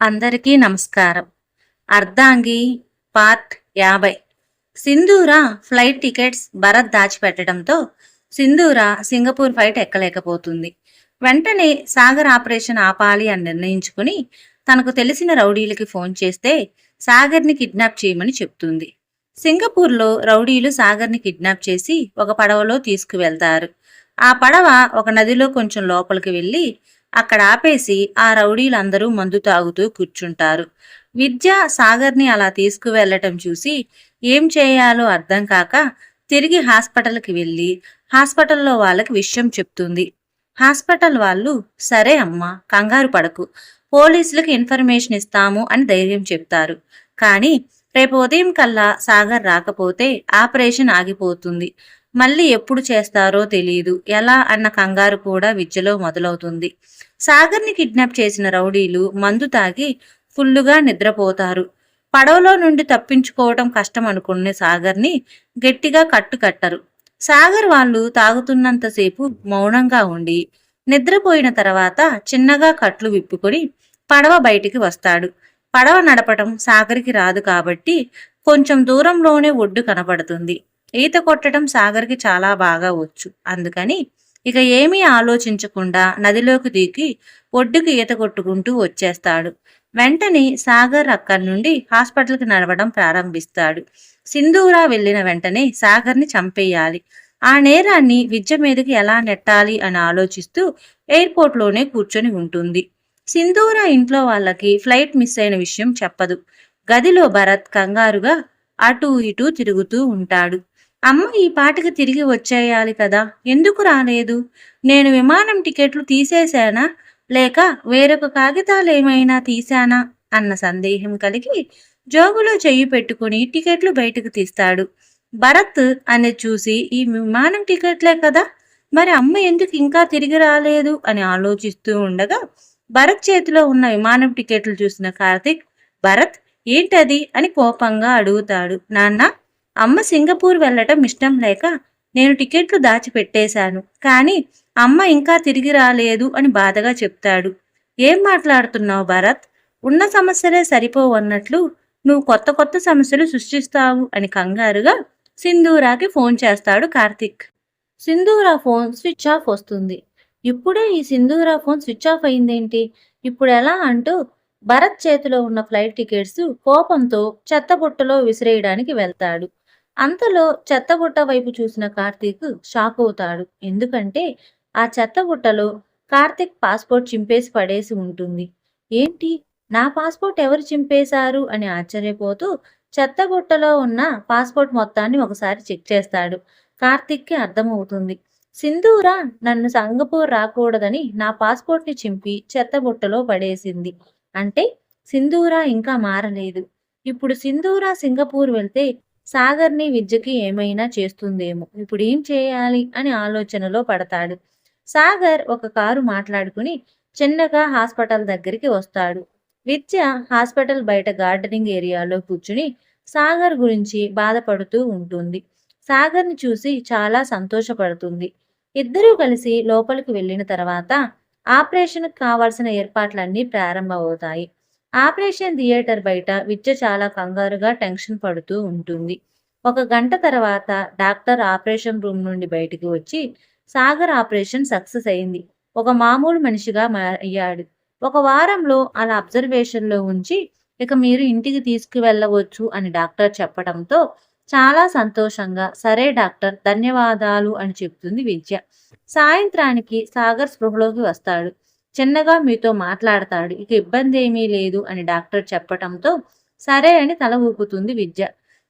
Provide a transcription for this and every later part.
అందరికీ నమస్కారం. అర్ధాంగి పార్ట్ యాభై. సింధూర ఫ్లైట్ టికెట్స్ భరత్ దాచిపెట్టడంతో సింధూర సింగపూర్ ఫ్లైట్ ఎక్కలేకపోతుంది. వెంటనే సాగర్ ఆపరేషన్ ఆపాలి అని నిర్ణయించుకుని తనకు తెలిసిన రౌడీలకి ఫోన్ చేస్తే సాగర్ని కిడ్నాప్ చేయమని చెప్తుంది. సింగపూర్లో రౌడీలు సాగర్ని కిడ్నాప్ చేసి ఒక పడవలో తీసుకువెళ్తారు. ఆ పడవ ఒక నదిలో కొంచెం లోపలికి వెళ్ళి అక్కడ ఆపేసి ఆ రౌడీలందరూ మందు తాగుతూ కూర్చుంటారు. విద్య సాగర్ని అలా తీసుకువెళ్ళటం చూసి ఏం చేయాలో అర్థం కాక తిరిగి హాస్పిటల్కి వెళ్ళి హాస్పిటల్లో వాళ్ళకి విషయం చెప్తుంది. హాస్పిటల్ వాళ్ళు సరే అమ్మా కంగారు పడకు. పోలీసులకు ఇన్ఫర్మేషన్ ఇస్తాము అని ధైర్యం చెప్తారు. కానీ రేపు ఉదయం కల్లా సాగర్ రాకపోతే ఆపరేషన్ ఆగిపోతుంది. మళ్ళీ ఎప్పుడు చేస్తారో తెలియదు ఎలా అన్న కంగారు కూడా విద్యలో మొదలవుతుంది. సాగర్ని కిడ్నాప్ చేసిన రౌడీలు మందు తాగి ఫుల్లుగా నిద్రపోతారు. పడవలో నుండి తప్పించుకోవటం కష్టం అనుకునే సాగర్ని గట్టిగా కట్టు కట్టరు. సాగర్ వాళ్ళు తాగుతున్నంతసేపు మౌనంగా ఉండి నిద్రపోయిన తర్వాత చిన్నగా కట్లు విప్పుకొని పడవ బయటికి వస్తాడు. పడవ నడపటం సాగర్కి రాదు కాబట్టి కొంచెం దూరంలోనే ఒడ్డు కనపడుతుంది. ఈత కొట్టడం సాగర్కి చాలా బాగా వచ్చు. అందుకని ఇక ఏమీ ఆలోచించకుండా నదిలోకి దిగి ఒడ్డుకి ఈత కొట్టుకుంటూ వచ్చేస్తాడు. వెంటనే సాగర్ అక్కడి నుండి హాస్పిటల్కి నడవడం ప్రారంభిస్తాడు. సింధూరా వెళ్ళిన వెంటనే సాగర్ని చంపేయాలి. ఆ నేరాన్ని విద్య మీదకి ఎలా నెట్టాలి అని ఆలోచిస్తూ ఎయిర్పోర్ట్లోనే కూర్చొని ఉంటుంది. సింధూరా ఇంట్లో వాళ్ళకి ఫ్లైట్ మిస్ అయిన విషయం చెప్పదు. గదిలో భరత్ కంగారుగా అటూ ఇటూ తిరుగుతూ ఉంటాడు. అమ్మ ఈ పాటకు తిరిగి వచ్చేయాలి కదా. ఎందుకు రాలేదు? నేను విమానం టికెట్లు తీసేశానా? లేక వేరొక కాగితాలు ఏమైనా తీశానా? అన్న సందేహం కలిగి జోబులో చెయ్యి పెట్టుకుని టికెట్లు బయటకు తీస్తాడు. భరత్ అని చూసి ఈ విమానం టికెట్లే కదా? మరి అమ్మ ఎందుకు ఇంకా తిరిగి రాలేదు? అని ఆలోచిస్తూ ఉండగా భరత్ చేతిలో ఉన్న విమానం టికెట్లు చూసిన కార్తిక్ భరత్ ఏంటది? అని కోపంగా అడుగుతాడు. నాన్న అమ్మ సింగపూర్ వెళ్ళటం ఇష్టం లేక నేను టికెట్లు దాచిపెట్టేశాను. కానీ అమ్మ ఇంకా తిరిగి రాలేదు అని బాధగా చెప్తాడు. ఏం మాట్లాడుతున్నావు భరత్? ఉన్న సమస్యలే సరిపోవన్నట్లు నువ్వు కొత్త కొత్త సమస్యలు సృష్టిస్తావు అని కంగారుగా సింధూరాకి ఫోన్ చేస్తాడు Karthik. Sindhura phone switch off వస్తుంది. ఇప్పుడే ఈ సింధూరా ఫోన్ స్విచ్ ఆఫ్ అయిందేంటి? ఇప్పుడు ఎలా? అంటూ భరత్ చేతిలో ఉన్న ఫ్లైట్ టికెట్స్ కోపంతో చెత్తబుట్టలో విసిరేయడానికి వెళ్తాడు. అంతలో చెత్తబుట్ట వైపు చూసిన కార్తీక్ షాక్ అవుతాడు. ఎందుకంటే ఆ చెత్తబుట్టలో కార్తీక్ పాస్పోర్ట్ చింపేసి పడేసి ఉంటుంది. ఏంటి? నా పాస్పోర్ట్ ఎవరు చింపేశారు? అని ఆశ్చర్యపోతూ చెత్తబుట్టలో ఉన్న పాస్పోర్ట్ మొత్తాన్ని ఒకసారి చెక్ చేస్తాడు. కార్తీక్కి అర్థమవుతుంది. సింధూరా నన్ను సంగపూర్ రాకూడదని నా పాస్పోర్ట్ని చింపి చెత్తబుట్టలో పడేసింది. అంటే సింధూరా ఇంకా మారలేదు. ఇప్పుడు సింధూరా సింగపూర్ వెళ్తే సాగర్ని విద్యకి ఏమైనా చేస్తుందేమో. ఇప్పుడు ఏం చేయాలి అని ఆలోచనలో పడతాడు. సాగర్ ఒక కారు మాట్లాడుకుని చిన్నగా హాస్పిటల్ దగ్గరికి వస్తాడు. విద్య హాస్పిటల్ బయట గార్డెనింగ్ ఏరియాలో కూర్చుని సాగర్ గురించి బాధపడుతూ ఉంటుంది. సాగర్ని చూసి చాలా సంతోషపడుతుంది. ఇద్దరూ కలిసి లోపలికి వెళ్ళిన తర్వాత ఆపరేషన్కి కావాల్సిన ఏర్పాట్లన్నీ ప్రారంభమవుతాయి. ఆపరేషన్ థియేటర్ బయట విద్య చాలా కంగారుగా టెన్షన్ పడుతూ ఉంటుంది. ఒక గంట తర్వాత డాక్టర్ ఆపరేషన్ రూమ్ నుండి బయటికి వచ్చి సాగర్ ఆపరేషన్ సక్సెస్ అయింది. ఒక మామూలు మనిషిగా అయ్యాడు. ఒక వారంలో అలా అబ్జర్వేషన్లో ఉంచి ఇక మీరు ఇంటికి తీసుకువెళ్ళవచ్చు అని డాక్టర్ చెప్పడంతో చాలా సంతోషంగా సరే డాక్టర్ ధన్యవాదాలు అని చెప్తుంది విద్య. సాయంత్రానికి సాగర్ స్పృహలోకి వస్తాడు. చిన్నగా మీతో మాట్లాడతాడు. ఇక ఇబ్బంది ఏమీ లేదు అని డాక్టర్ చెప్పటంతో సరే అని తల ఊపుతుంది విద్య.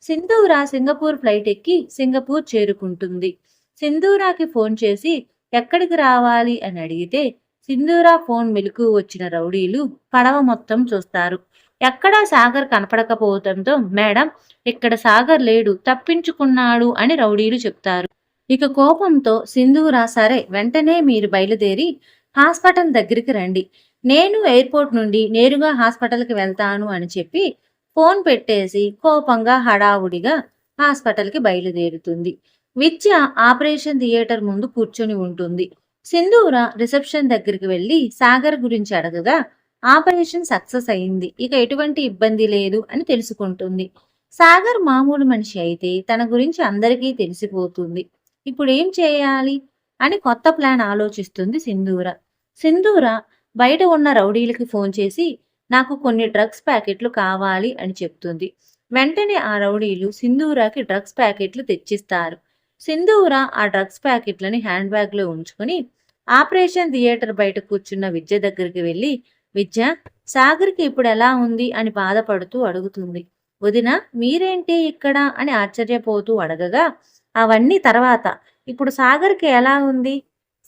సింధూరా సింగపూర్ ఫ్లైట్ ఎక్కి సింగపూర్ చేరుకుంటుంది. సింధూరాకి ఫోన్ చేసి ఎక్కడికి రావాలి? అని అడిగితే సింధూరా ఫోన్ మెలకు వచ్చిన రౌడీలు పడవ మొత్తం చూస్తారు. ఎక్కడా సాగర్ కనపడకపోవడంతో మేడం ఇక్కడ సాగర్ లేడు తప్పించుకున్నాడు అని రౌడీలు చెప్తారు. ఇక కోపంతో సింధూరా సరే వెంటనే మీరు బయలుదేరి హాస్పిటల్ దగ్గరికి రండి. నేను ఎయిర్పోర్ట్ నుండి నేరుగా హాస్పిటల్కి వెళ్తాను అని చెప్పి ఫోన్ పెట్టేసి కోపంగా హడావుడిగా హాస్పిటల్కి బయలుదేరుతుంది. విద్య ఆపరేషన్ థియేటర్ ముందు కూర్చొని ఉంటుంది. సింధూర రిసెప్షన్ దగ్గరికి వెళ్ళి సాగర్ గురించి అడగగా ఆపరేషన్ సక్సెస్ అయింది. ఇక ఎటువంటి ఇబ్బంది లేదు అని తెలుసుకుంటుంది. సాగర్ మామూలు మనిషి అయితే తన గురించి అందరికీ తెలిసిపోతుంది. ఇప్పుడు ఏం చేయాలి? అని కొత్త ప్లాన్ ఆలోచిస్తుంది సింధూర. సింధూర బయట ఉన్న రౌడీలకి ఫోన్ చేసి నాకు కొన్ని డ్రగ్స్ ప్యాకెట్లు కావాలి అని చెప్తుంది. వెంటనే ఆ రౌడీలు సింధూరాకి డ్రగ్స్ ప్యాకెట్లు తెచ్చిస్తారు. సింధూర ఆ డ్రగ్స్ ప్యాకెట్లని హ్యాండ్ బ్యాగ్లో ఉంచుకొని ఆపరేషన్ థియేటర్ బయట కూర్చున్న విద్య దగ్గరికి వెళ్ళి విద్య సాగర్కి ఇప్పుడు ఎలా ఉంది? అని బాధపడుతూ అడుగుతుంది. వదిన మీరేంటి ఇక్కడ? అని ఆశ్చర్యపోతూ అడగగా అవన్నీ తర్వాత. ఇప్పుడు సాగర్కి ఎలా ఉంది?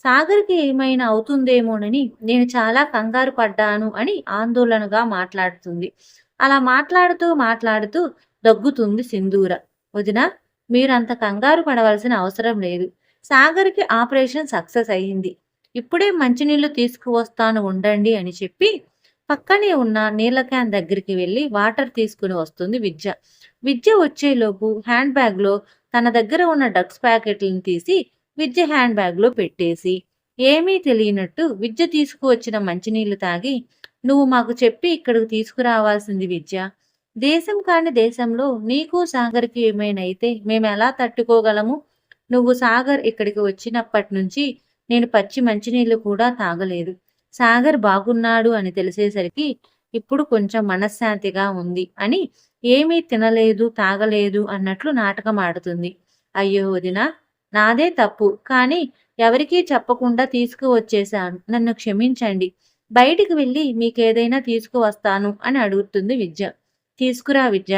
సాగర్కి ఏమైనా అవుతుందేమోనని నేను చాలా కంగారు పడ్డాను అని ఆందోళనగా మాట్లాడుతుంది. అలా మాట్లాడుతూ మాట్లాడుతూ దగ్గుతుంది సింధూర. వదిన మీరంత కంగారు పడవలసిన అవసరం లేదు. సాగర్కి ఆపరేషన్ సక్సెస్ అయ్యింది. ఇప్పుడే మంచినీళ్ళు తీసుకువస్తాను ఉండండి అని చెప్పి పక్కనే ఉన్న నీళ్ళ క్యాన్ దగ్గరికి వెళ్ళి వాటర్ తీసుకుని వస్తుంది విద్య. విద్య వచ్చేలోపు హ్యాండ్ బ్యాగ్లో తన దగ్గర ఉన్న డ్రగ్స్ ప్యాకెట్లను తీసి విద్య హ్యాండ్ బ్యాగ్లో పెట్టేసి ఏమీ తెలియనట్టు విద్య తీసుకువచ్చిన మంచినీళ్ళు తాగి నువ్వు మాకు చెప్పి ఇక్కడికి తీసుకురావాల్సింది విద్య. దేశం కాని దేశంలో నీకు సాగర్కి ఏమైనా అయితే మేము ఎలా తట్టుకోగలము? నువ్వు సాగర్ ఇక్కడికి వచ్చినప్పటి నుంచి నేను పచ్చి మంచినీళ్ళు కూడా తాగలేదు. సాగర్ బాగున్నాడు అని తెలిసేసరికి ఇప్పుడు కొంచెం మనశ్శాంతిగా ఉంది అని ఏమీ తినలేదు తాగలేదు అన్నట్లు నాటకం ఆడుతుంది. అయ్యో వదిన నాదే తప్పు. కానీ ఎవరికీ చెప్పకుండా తీసుకువచ్చేశాను. నన్ను క్షమించండి. బయటికి వెళ్ళి మీకేదైనా తీసుకువస్తాను అని అడుగుతుంది విద్య. తీసుకురా విద్య.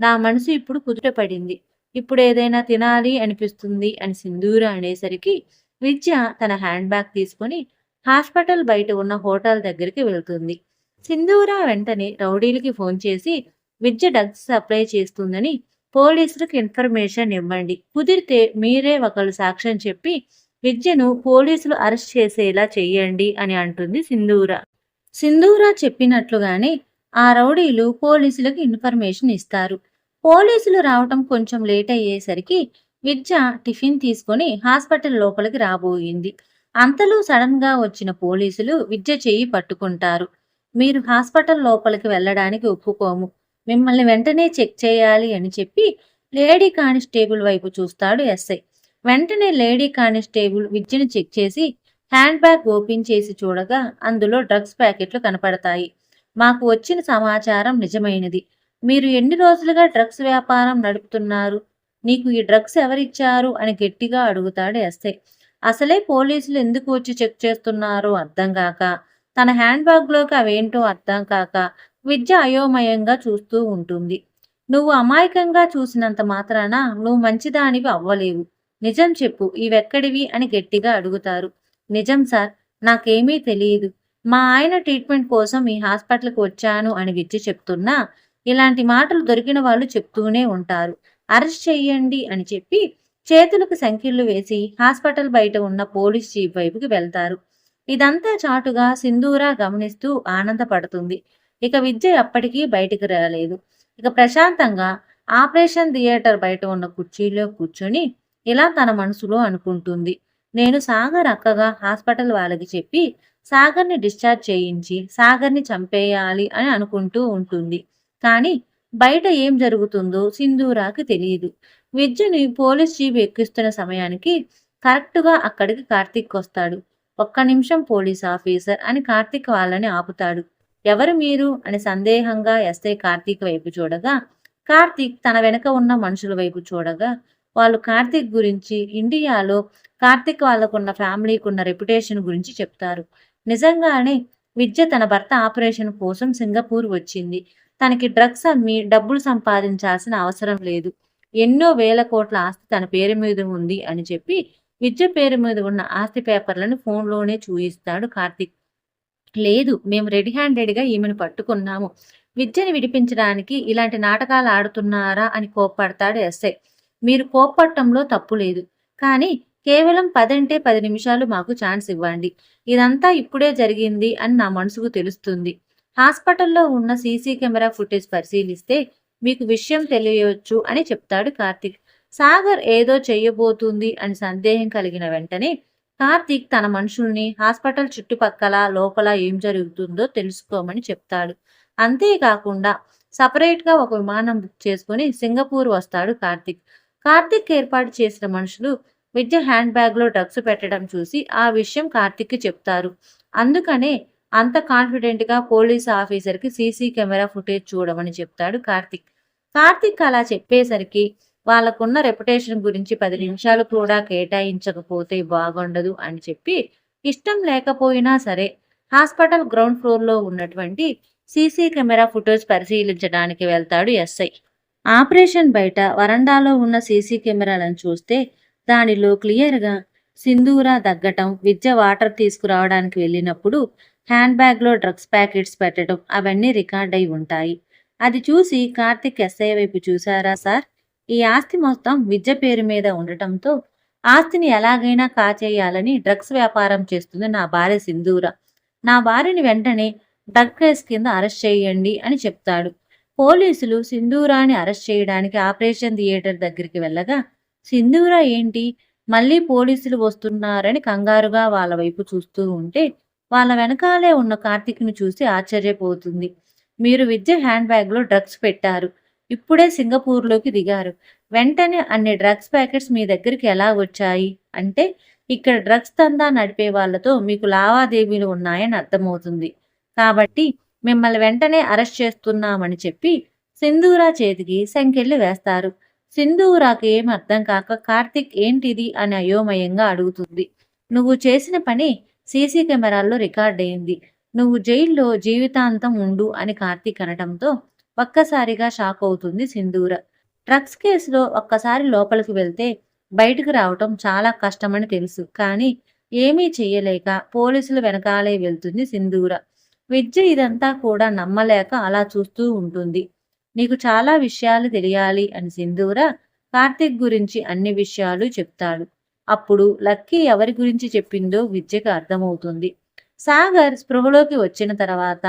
నా మనసు ఇప్పుడు కుదుటపడింది. ఇప్పుడు ఏదైనా తినాలి అనిపిస్తుంది అని సింధూర అనేసరికి విద్య తన హ్యాండ్ బ్యాగ్ తీసుకొని హాస్పిటల్ బయట ఉన్న హోటల్ దగ్గరికి వెళ్తుంది. సింధూర వెంటనే రౌడీలకి ఫోన్ చేసి విద్య డ్రగ్స్ సప్లై చేస్తుందని పోలీసులకు ఇన్ఫర్మేషన్ ఇవ్వండి. కుదిరితే మీరే ఒకరు సాక్ష్యం చెప్పి విద్యను పోలీసులు అరెస్ట్ చేసేలా చెయ్యండి అని అంటుంది సింధూర. సింధూర చెప్పినట్లుగానే ఆ రౌడీలు పోలీసులకు ఇన్ఫర్మేషన్ ఇస్తారు. పోలీసులు రావటం కొంచెం లేట్ అయ్యేసరికి విద్య టిఫిన్ తీసుకొని హాస్పిటల్ లోపలికి రాబోయింది. అంతలో సడన్గా వచ్చిన పోలీసులు విద్య చెయ్యి పట్టుకుంటారు. మీరు హాస్పిటల్ లోపలికి వెళ్ళడానికి ఒప్పుకోము. మిమ్మల్ని వెంటనే చెక్ చేయాలి అని చెప్పి లేడీ కానిస్టేబుల్ వైపు చూస్తాడు ఎస్ఐ. వెంటనే లేడీ కానిస్టేబుల్ విద్యను చెక్ చేసి హ్యాండ్ బ్యాగ్ ఓపెన్ చేసి చూడగా అందులో డ్రగ్స్ ప్యాకెట్లు కనపడతాయి. మాకు వచ్చిన సమాచారం నిజమైనది. మీరు ఎన్ని రోజులుగా డ్రగ్స్ వ్యాపారం నడుపుతున్నారు? నీకు ఈ డ్రగ్స్ ఎవరిచ్చారు? అని గట్టిగా అడుగుతాడు ఎస్ఐ. అసలే పోలీసులు ఎందుకు వచ్చి చెక్ చేస్తున్నారో అర్థం కాక తన హ్యాండ్ బ్యాగ్లోకి అవేంటో అర్థం కాక విద్య అయోమయంగా చూస్తూ ఉంటుంది. నువ్వు అమాయకంగా చూసినంత మాత్రాన నువ్వు మంచిదానివి అవ్వలేవు. నిజం చెప్పు ఇవెక్కడివి అని గట్టిగా అడుగుతారు. నిజం సార్ నాకేమీ తెలియదు మా ఆయన ట్రీట్మెంట్ కోసం ఈ హాస్పిటల్కి వచ్చాను అని విద్య చెప్తున్నా ఇలాంటి మాటలు దొరికిన వాళ్ళు చెప్తూనే ఉంటారు. అరెస్ట్ చెయ్యండి అని చెప్పి చేతులకు సంఖ్యలు వేసి హాస్పిటల్ బయట ఉన్న పోలీస్ చీఫ్ వైపుకి వెళ్తారు. ఇదంతా చాటుగా సింధూరా గమనిస్తూ ఆనందపడుతుంది. ఇక విద్య ఎప్పటికీ బయటికి రాలేదు. ఇక ప్రశాంతంగా ఆపరేషన్ థియేటర్ బయట ఉన్న కుర్చీలో కూర్చొని ఇలా తన మనసులో అనుకుంటుంది. నేను సాగర్ అక్కగా హాస్పిటల్ వాళ్ళకి చెప్పి సాగర్ని డిశ్చార్జ్ చేయించి సాగర్ని చంపేయాలి అని అనుకుంటూ ఉంటుంది. కానీ బయట ఏం జరుగుతుందో సింధూరాకి తెలియదు విద్యని పోలీస్ జీప్ ఎక్కిస్తున్న సమయానికి కరెక్ట్గా అక్కడికి కార్తీక్ వస్తాడు. ఒక్క నిమిషం పోలీస్ ఆఫీసర్ అని కార్తీక్ వాళ్ళని ఆపుతాడు. ఎవరు మీరు? అని సందేహంగా ఎస్ఐ కార్తీక్ వైపు చూడగా కార్తీక్ తన వెనక ఉన్న మనుషుల వైపు చూడగా వాళ్ళు కార్తీక్ గురించి ఇండియాలో కార్తీక్ వాళ్ళకున్న ఫ్యామిలీకి ఉన్న రెప్యుటేషన్ గురించి చెప్తారు. నిజంగానే విద్య తన భర్త ఆపరేషన్ కోసం సింగపూర్ వచ్చింది. తనకి డ్రగ్స్ అమ్మి డబ్బులు సంపాదించాల్సిన అవసరం లేదు. ఎన్నో వేల కోట్ల ఆస్తి తన పేరు మీద ఉంది అని చెప్పి విద్య పేరు మీద ఉన్న ఆస్తి పేపర్లను ఫోన్లోనే చూయిస్తాడు కార్తీక్. లేదు. మేము రెడీ హ్యాండెడ్గా ఈమెను పట్టుకున్నాము. విద్యను విడిపించడానికి ఇలాంటి నాటకాలు ఆడుతున్నారా అని కోప్పడతాడు ఎస్ఐ మీరు కోప్పట్టంలో తప్పు లేదు. కానీ కేవలం పదంటే పది నిమిషాలు మాకు ఛాన్స్ ఇవ్వండి. ఇదంతా ఇప్పుడే జరిగింది అని నా మనసుకు తెలుస్తుంది. హాస్పిటల్లో ఉన్న సీసీ కెమెరా ఫుటేజ్ పరిశీలిస్తే మీకు విషయం తెలియవచ్చు అని చెప్తాడు కార్తిక్. సాగర్ ఏదో చెయ్యబోతుంది అని సందేహం కలిగిన వెంటనే కార్తీక్ తన మనుషుల్ని హాస్పిటల్ చుట్టుపక్కల లోపల ఏం జరుగుతుందో తెలుసుకోమని చెప్తాడు. అంతేకాకుండా సపరేట్గా ఒక విమానం బుక్ చేసుకుని సింగపూర్ వస్తాడు కార్తీక్. కార్తీక్ ఏర్పాటు చేసిన మనుషులు విద్య హ్యాండ్ బ్యాగ్లో డ్రగ్స్ పెట్టడం చూసి ఆ విషయం కార్తీక్కి చెప్తారు. అందుకనే అంత కాన్ఫిడెంట్గా పోలీస్ ఆఫీసర్కి సీసీ కెమెరా ఫుటేజ్ చూడమని చెప్తాడు కార్తీక్. కార్తీక్ అలా చెప్పేసరికి వాళ్ళకున్న రెప్యుటేషన్ గురించి పది నిమిషాలు కూడా కేటాయించకపోతే బాగుండదు అని చెప్పి ఇష్టం లేకపోయినా సరే హాస్పిటల్ గ్రౌండ్ ఫ్లోర్లో ఉన్నటువంటి సీసీ కెమెరా ఫుటేజ్ పరిశీలించడానికి వెళ్తాడు ఎస్ఐ. ఆపరేషన్ బయట వరండాలో ఉన్న సీసీ కెమెరాలను చూస్తే దానిలో క్లియర్గా సింధూర దగ్గటం విద్య వాటర్ తీసుకురావడానికి వెళ్ళినప్పుడు హ్యాండ్ బ్యాగ్లో డ్రగ్స్ ప్యాకెట్స్ పెట్టడం అవన్నీ రికార్డ్ అయి ఉంటాయి. అది చూసి కార్తిక్ ఎస్ఐ వైపు చూసారా సార్? ఈ ఆస్తి మొత్తం విద్య పేరు మీద ఉండటంతో ఆస్తిని ఎలాగైనా కాచేయాలని డ్రగ్స్ వ్యాపారం చేస్తుంది నా భార్య సింధూర. నా భార్యని వెంటనే డ్రగ్ కేస్ కింద అరెస్ట్ చేయండి అని చెప్తాడు. పోలీసులు సింధూరాని అరెస్ట్ చేయడానికి ఆపరేషన్ థియేటర్ దగ్గరికి వెళ్ళగా సింధూర ఏంటి? మళ్ళీ పోలీసులు వస్తున్నారని కంగారుగా వాళ్ళ వైపు చూస్తూ ఉంటే వాళ్ళ వెనకాలే ఉన్న కార్తిక్ని చూసి ఆశ్చర్యపోతుంది. మీరు విద్య హ్యాండ్ బ్యాగ్లో డ్రగ్స్ పెట్టారు. ఇప్పుడే సింగపూర్లోకి దిగారు. వెంటనే అన్ని డ్రగ్స్ ప్యాకెట్స్ మీ దగ్గరికి ఎలా వచ్చాయి? అంటే ఇక్కడ డ్రగ్స్ దందా నడిపే వాళ్ళతో మీకు లావాదేవీలు ఉన్నాయని అర్థమవుతుంది. కాబట్టి మిమ్మల్ని వెంటనే అరెస్ట్ చేస్తున్నామని చెప్పి సింధూరా చేతికి సంకెళ్ళు వేస్తారు. సింధూరాకి ఏం అర్థం కాక కార్తిక్ ఏంటిది అని అయోమయంగా అడుగుతుంది. నువ్వు చేసిన పని సీసీ కెమెరాల్లో రికార్డ్ అయింది నువ్వు జైల్లో జీవితాంతం ఉండు అని కార్తీక్ అనటంతో ఒక్కసారిగా షాక్ అవుతుంది సింధూర. డ్రగ్స్ కేసులో ఒక్కసారి లోపలికి వెళ్తే బయటకు రావటం చాలా కష్టమని తెలుసు. కానీ ఏమీ చేయలేక పోలీసులు వెనకాలే వెళ్తుంది సింధూర. విద్య ఇదంతా కూడా నమ్మలేక అలా చూస్తూ ఉంటుంది. నీకు చాలా విషయాలు తెలియాలి అని సింధూర కార్తిక్ గురించి అన్ని విషయాలు చెప్తాడు. అప్పుడు లక్కీ ఎవరి గురించి చెప్పిందో విద్యకు అర్థమవుతుంది. సాగర్ స్పృహలోకి వచ్చిన తర్వాత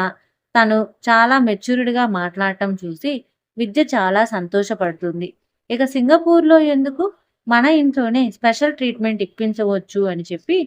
తను చాలా మెచ్యూర్డ్గా మాట్లాడటం చూసి విద్య చాలా సంతోషపడుతుంది. ఇక సింగపూర్లో ఎందుకు? మన ఇంట్లోనే స్పెషల్ ట్రీట్మెంట్ ఇప్పించవచ్చు అని చెప్పి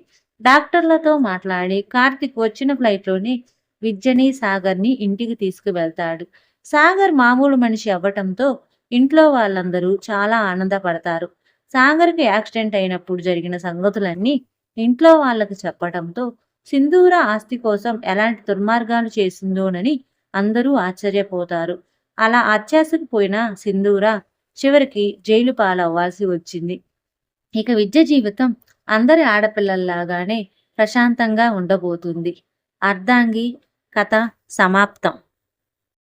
డాక్టర్లతో మాట్లాడి కార్తిక్ వచ్చిన ఫ్లైట్లోనే విద్యని సాగర్ని ఇంటికి తీసుకువెళ్తాడు. సాగర్ మామూలు మనిషి అవ్వటంతో ఇంట్లో వాళ్ళందరూ చాలా ఆనందపడతారు. సాగర్కి యాక్సిడెంట్ అయినప్పుడు జరిగిన సంగతులన్నీ ఇంట్లో వాళ్ళకి చెప్పటంతో సింధూర ఆస్తి కోసం ఎలాంటి దుర్మార్గాలు చేసిందోనని అందరూ ఆశ్చర్యపోతారు. అలా అత్యాసకు సింధూర చివరికి జైలు పాలవ్వాల్సి వచ్చింది. ఇక విద్య జీవితం అందరి ఆడపిల్లల్లాగానే ప్రశాంతంగా ఉండబోతుంది. అర్ధాంగి కథ సమాప్తం.